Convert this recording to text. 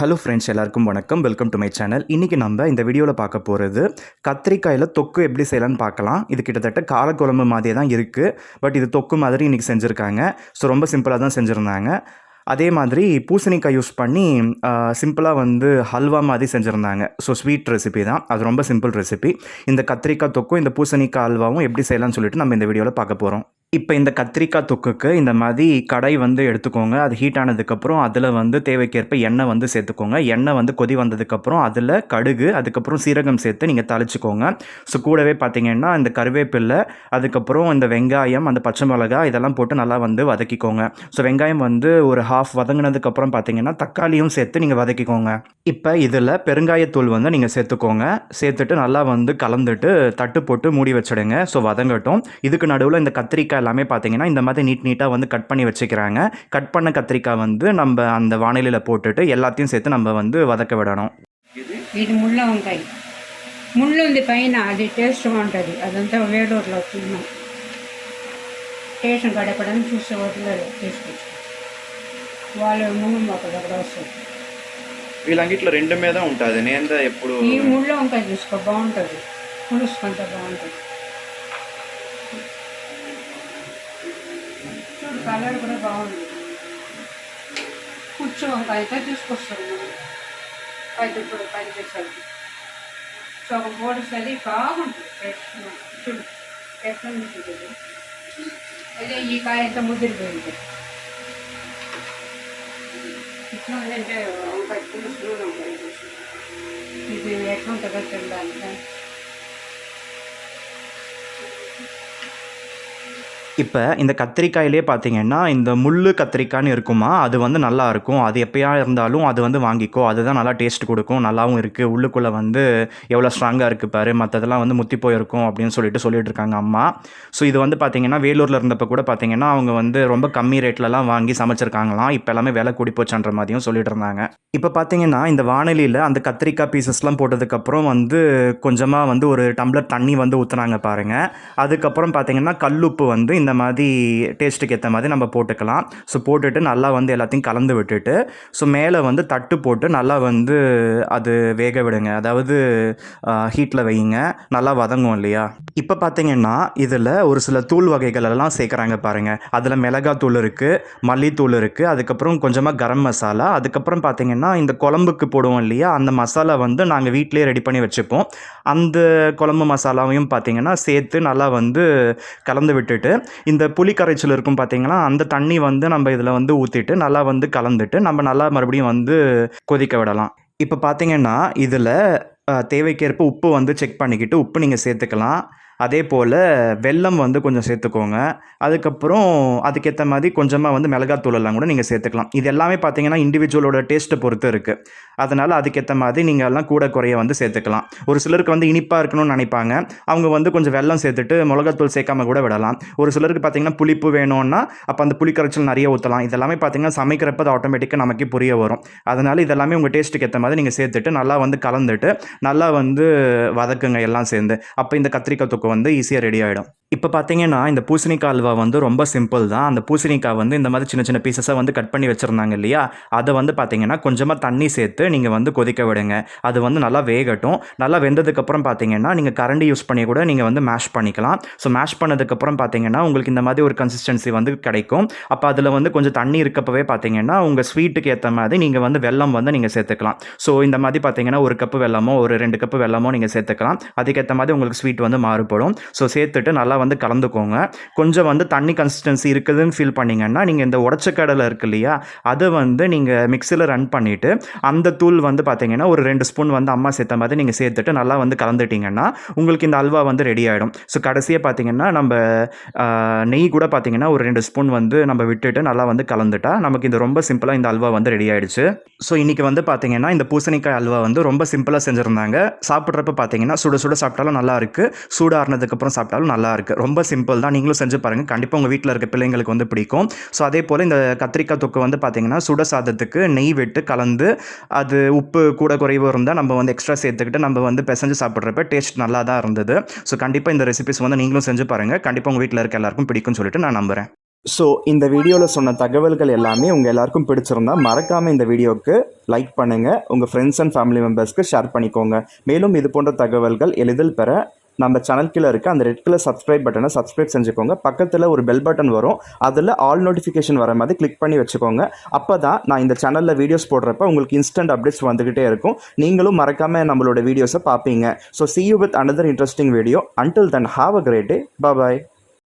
Hello friends எல்லாருக்கும் வணக்கம். Welcome to my channel இன்றைக்கி நம்ம இந்த வீடியோவில் பார்க்க போகிறது கத்திரிக்காயில் தொக்கு எப்படி செய்யலாம்னு பார்க்கலாம். இது கிட்டத்தட்ட காரக்குழம்பு மாதிரியே தான் இருக்குது பட் இது தொக்கு மாதிரி இன்றைக்கி செஞ்சுருக்காங்க. ஸோ ரொம்ப சிம்பிளாக தான் செஞ்சுருந்தாங்க. அதே மாதிரி பூசணிக்காய் யூஸ் பண்ணி சிம்பிளாக வந்து ஹல்வா மாதிரி செஞ்சுருந்தாங்க. ஸோ ஸ்வீட் ரெசிபி தான். அது ரொம்ப சிம்பிள் ரெசிபி இந்த கத்திரிக்காய் தொக்கும் இந்த பூசணிக்காய் ஹல்வாவும் எப்படி செய்யலாம்னு சொல்லிட்டு நம்ம இந்த வீடியோவில் பார்க்க போகிறோம் இப்போ இந்த கத்திரிக்காய் தொக்குக்கு இந்த மாதிரி கடை வந்து எடுத்துக்கோங்க. அது ஹீட் ஆனதுக்கப்புறம் அதில் வந்து தேவைக்கேற்ப எண்ணெய் வந்து சேர்த்துக்கோங்க. எண்ணெய் வந்து கொதி வந்ததுக்கப்புறம் அதில் கடுகு அதுக்கப்புறம் சீரகம் சேர்த்து நீங்கள் தாளிச்சுக்கோங்க. ஸோ கூடவே பார்த்தீங்கன்னா இந்த கருவேப்பில்லை அதுக்கப்புறம் இந்த வெங்காயம் அந்த பச்சை மிளகாய் இதெல்லாம் போட்டு நல்லா வந்து வதக்கிக்கோங்க. ஸோ வெங்காயம் வந்து ஒரு ஹாஃப் வதங்கினதுக்கப்புறம் பார்த்தீங்கன்னா தக்காளியும் சேர்த்து நீங்கள் வதக்கிக்கோங்க. இப்போ இதில் பெருங்காயத்தூள் வந்து நீங்கள் சேர்த்துக்கோங்க. சேர்த்துட்டு நல்லா வந்து கலந்துட்டு தட்டு போட்டு மூடி வச்சுடுங்க. ஸோ வதங்கட்டும். இதுக்கு நடுவில் இந்த கத்திரிக்காய் எல்லாமே பார்த்தீங்கன்னா இந்த மாதிரி நீட் நீட்டாக வந்து கட் பண்ணி வச்சுக்கிறாங்க கட் பண்ண கத்திரிக்காய் வந்து நம்ம அந்த வானிலையில் போட்டுட்டு எல்லாத்தையும் சேர்த்து நம்ம வந்து వదక విడడం ఇది ముళ్ళ వంకాయ ముళ్ళు ఉంది పైన అది టేస్ట్ బాగుంటుంది అదంతా వేడూరులో తిన్నాం స్టేషన్ కాడ ఎక్కడైనా చూస్తే వదిలేదు తీసుకొచ్చి వాళ్ళు ముందు అక్కడ అక్కడ వస్తారు వీళ్ళంగిట్లో రెండు మీద ఉంటుంది నేను ఎప్పుడు ఈ ముళ్ళ వంకాయ చూసుకో బాగుంటుంది పులుసుకుంటే బాగుంటుంది చూడు కలర్ కూడా బాగుంది పుచ్చు వంకాయ అయితే తీసుకొస్తారు మనం పది ఇప్పుడు పది పైసలు సో ఒక పొడుస్తుంది బాగుంటుంది టేస్ట్ చూడు ఎట్లా ఉంటుంది అదే ఈ కాయ అంతా ముదిరిపోయింది ఇట్లా అంటే వంకాయ పులుసు నూనె వంకాయ పులుసు. ఇది ఎట్లా ఉంటుందో తినడానికి இப்போ இந்த கத்திரிக்காயிலே பார்த்தீங்கன்னா இந்த முள்ளு கத்திரிக்காய்னு இருக்குமா அது வந்து நல்லா இருக்கும். அது எப்பயா இருந்தாலும் அது வந்து வாங்கிக்கோ. அதுதான் நல்லா டேஸ்ட் கொடுக்கும். நல்லாவும் இருக்குது உள்ளுக்குள்ளே வந்து எவ்வளோ ஸ்ட்ராங்காக இருக்குது பாரு. மற்றதெல்லாம் வந்து முத்தி போயிருக்கும் அப்படின்னு சொல்லிட்டு சொல்லிட்டு இருக்காங்க அம்மா. ஸோ இது வந்து பார்த்தீங்கன்னா வேலூரில் இருந்தப்போ கூட பார்த்தீங்கன்னா அவங்க வந்து ரொம்ப கம்மி ரேட்லலாம் வாங்கி சமைச்சிருக்காங்களாம். இப்போ எல்லாமே விலை கூடி போச்சுன்ற மாதிரியும் சொல்லிட்டு இருந்தாங்க. இப்போ பார்த்தீங்கன்னா இந்த வானொலியில் அந்த கத்திரிக்காய் பீசஸ்லாம் போட்டதுக்கப்புறம் வந்து கொஞ்சமாக வந்து ஒரு டம்ளர் தண்ணி வந்து ஊற்றுனாங்க பாருங்கள் அதுக்கப்புறம் பார்த்தீங்கன்னா கல்லுப்பு வந்து இந்த மாதிரி டேஸ்ட்டுக்கு ஏற்ற மாதிரி நம்ம போட்டுக்கலாம். ஸோ போட்டுட்டு நல்லா வந்து எல்லாத்தையும் கலந்து விட்டுட்டு ஸோ மேலே வந்து தட்டு போட்டு நல்லா வந்து அது வேக விடுங்க. அதாவது ஹீட்டில் வையுங்க. நல்லா வதங்கும் இல்லையா? இப்போ பார்த்தீங்கன்னா இதில் ஒரு சில தூள் வகைகள் எல்லாம் சேர்க்குறாங்க பாருங்கள் அதில் மிளகாத்தூள் இருக்குது மல்லித்தூள் இருக்குது அதுக்கப்புறம் கொஞ்சமாக கரம் மசாலா அதுக்கப்புறம் பார்த்தீங்கன்னா இந்த குழம்புக்கு போடுவோம் இல்லையா? அந்த மசாலா வந்து நாங்கள் வீட்டிலேயே ரெடி பண்ணி வச்சுப்போம். அந்த குழம்பு மசாலாவையும் பார்த்தீங்கன்னா சேர்த்து நல்லா வந்து கலந்து விட்டுட்டு இந்த புளி கரைச்சல் இருக்கும் பார்த்தீங்களா அந்த தண்ணி வந்து நம்ம இதில் வந்து ஊற்றிட்டு நல்லா வந்து கலந்துட்டு நம்ம நல்லா மறுபடியும் வந்து கொதிக்க விடலாம். இப்போ பார்த்தீங்கன்னா இதில் தேவைக்கேற்ப உப்பு வந்து செக் பண்ணிக்கிட்டு உப்பு நீங்கள் சேர்த்துக்கலாம். அதே போல் வெல்லம் வந்து கொஞ்சம் சேர்த்துக்கோங்க. அதுக்கப்புறம் அதுக்கேற்ற மாதிரி கொஞ்சமாக வந்து மிளகாத்தூள் எல்லாம் கூட நீங்கள் சேர்த்துக்கலாம். இது எல்லாமே பார்த்தீங்கன்னா இண்டிவிஜுவலோட டேஸ்ட்டை பொறுத்து இருக்குது அதனால் அதுக்கேற்ற மாதிரி நீங்கள் எல்லாம் கூட குறைய வந்து சேர்த்துக்கலாம். ஒரு சிலருக்கு வந்து இனிப்பாக இருக்கணும்னு நினைப்பாங்க. அவங்க வந்து கொஞ்சம் வெல்லம் சேர்த்துட்டு மிளகாத்தூள் சேர்க்காம கூட விடலாம். ஒரு சிலருக்கு பார்த்தீங்கன்னா புளிப்பு வேணும்னா அப்போ அந்த புளி கரைச்சல் நிறைய ஊற்றலாம் இதெல்லாமே பார்த்தீங்கன்னா சமைக்கிறப்ப அது ஆட்டோமேட்டிக்காக நமக்கு புரிய வரும். அதனால் இதெல்லாமே உங்கள் டேஸ்ட்டுக்கு ஏற்ற மாதிரி நீங்கள் சேர்த்துட்டு நல்லா வந்து கலந்துட்டு நல்லா வந்து வதக்குங்க எல்லாம் சேர்ந்து. அப்போ இந்த கத்திரிக்காய் தொக்கு வந்து ஈஸியாக ரெடி ஆகிடும் இப்போ பார்த்தீங்கன்னா இந்த பூசணிக்காய் அல்வா வந்து ரொம்ப சிம்பிள் தான். அந்த பூசணிக்காய் வந்து இந்த மாதிரி சின்ன சின்ன பீசஸாக வந்து கட் பண்ணி வச்சுருந்தாங்க இல்லையா? அதை வந்து பார்த்தீங்கன்னா கொஞ்சமாக தண்ணி சேர்த்து நீங்கள் வந்து கொதிக்க விடுங்க. அது வந்து நல்லா வேகட்டும். நல்லா வெந்ததுக்கப்புறம் பார்த்தீங்கன்னா நீங்கள் கரண்டி யூஸ் பண்ணி கூட நீங்கள் வந்து மேஷ் பண்ணிக்கலாம். ஸோ மேஷ் பண்ணதுக்கப்புறம் பார்த்தீங்கன்னா உங்களுக்கு இந்த மாதிரி ஒரு கன்சிஸ்டன்சி வந்து கிடைக்கும். அப்போ அதில் வந்து கொஞ்சம் தண்ணி இருக்கப்பவே பார்த்தீங்கன்னா உங்கள் ஸ்வீட்டுக்கு ஏற்ற மாதிரி நீங்கள் வந்து வெல்லம் வந்து நீங்கள் சேர்த்துக்கலாம். ஸோ இந்த மாதிரி பார்த்தீங்கன்னா ஒரு கப்பு வெல்லமோ ஒரு ரெண்டு கப்பு வெல்லமோ நீங்கள் சேர்த்துக்கலாம். அதுக்கேற்ற மாதிரி உங்களுக்கு ஸ்வீட் வந்து மாறுபடும். ஸோ சேர்த்துட்டு நல்லா வந்து கலந்துக்கோங்க. கொஞ்சம் வந்து தண்ணி கன்சிஸ்டன்சி இருக்குதுன்னு ஃபீல் பண்ணிங்கன்னா நீங்கள் இந்த உடச்சக்கடலை இருக்கு இல்லையா அதை வந்து நீங்கள் மிக்சியில் ரன் பண்ணிவிட்டு அந்த தூள் வந்து பார்த்தீங்கன்னா ஒரு ரெண்டு ஸ்பூன் வந்து அம்மா சேர்த்த மாதிரி நீங்கள் சேர்த்துட்டு நல்லா வந்து கலந்துட்டிங்கன்னா உங்களுக்கு இந்த அல்வா வந்து ரெடி ஆகிடும் ஸோ கடைசியாக பார்த்தீங்கன்னா நம்ம நெய் கூட பார்த்தீங்கன்னா ஒரு ரெண்டு ஸ்பூன் வந்து நம்ம விட்டுட்டு நல்லா வந்து கலந்துட்டா நமக்கு இந்த ரொம்ப சிம்பிளாக இந்த அல்வா வந்து ரெடி ஆகிடுச்சு ஸோ இன்றைக்கி வந்து பார்த்தீங்கன்னா இந்த பூசணிக்காய் அல்வா வந்து ரொம்ப சிம்பிளாக செஞ்சுருந்தாங்க. சாப்பிட்றப்ப பார்த்தீங்கன்னா சுட சுட சாப்பிட்டாலும் நல்லா இருக்குது சூடாறினதுக்கப்புறம் சாப்பிட்டாலும் நல்லா இருக்குது ரொம்ப சிம்பிள் தான். நீங்களும் செஞ்சு பாருங்கள் கண்டிப்பாக உங்கள் வீட்டில் இருக்க பிள்ளைங்களுக்கு வந்து பிடிக்கும். ஸோ அதே போல் இந்த கத்திரிக்காய் தொக்கு வந்து பார்த்தீங்கன்னா சுட சாதத்துக்கு நெய் விட்டு கலந்து அது உப்பு கூட குறைவு இருந்தால் நம்ம வந்து எக்ஸ்ட்ரா சேர்த்துக்கிட்டு நம்ம வந்து பிசைஞ்சு சாப்பிட்றப்ப டேஸ்ட் நல்லா தான் இருந்தது. ஸோ கண்டிப்பாக இந்த ரெசிபிஸ் வந்து நீங்களும் செஞ்சு பாருங்கள் கண்டிப்பாக உங்கள் வீட்டில் இருக்க எல்லாருக்கும் பிடிக்கும்னு சொல்லிட்டு நான் நம்புகிறேன் ஸோ இந்த வீடியோவில் சொன்ன தகவல்கள் எல்லாமே உங்கள் எல்லாருக்கும் பிடிச்சிருந்தா மறக்காமல் இந்த வீடியோவுக்கு லைக் பண்ணுங்கள் உங்கள் ஃப்ரெண்ட்ஸ் அண்ட் ஃபேமிலி மெம்பர்ஸ்க்கு ஷேர் பண்ணிக்கோங்க. மேலும் இது போன்ற தகவல்கள் எளிதில் பெற நம்ம சேனல் கீழே இருக்க அந்த ரெட் கலர் சப்ஸ்கிரைப் பட்டனை சப்ஸ்கிரைப் செஞ்சுக்கோங்க. பக்கத்தில் ஒரு பெல் பட்டன் வரும். அதில் ஆல் நோட்டிஃபிகேஷன் வர மாதிரி கிளிக் பண்ணி வச்சுக்கோங்க. அப்போ தான் நான் இந்த சேனலில் வீடியோஸ் போடுறப்ப உங்களுக்கு இன்ஸ்டன்ட் அப்டேட்ஸ் வந்துக்கிட்டே இருக்கும். நீங்களும் மறக்காமல் நம்மளோட வீடியோஸை பார்ப்பீங்க. So see you with another interesting video until then have a great day bye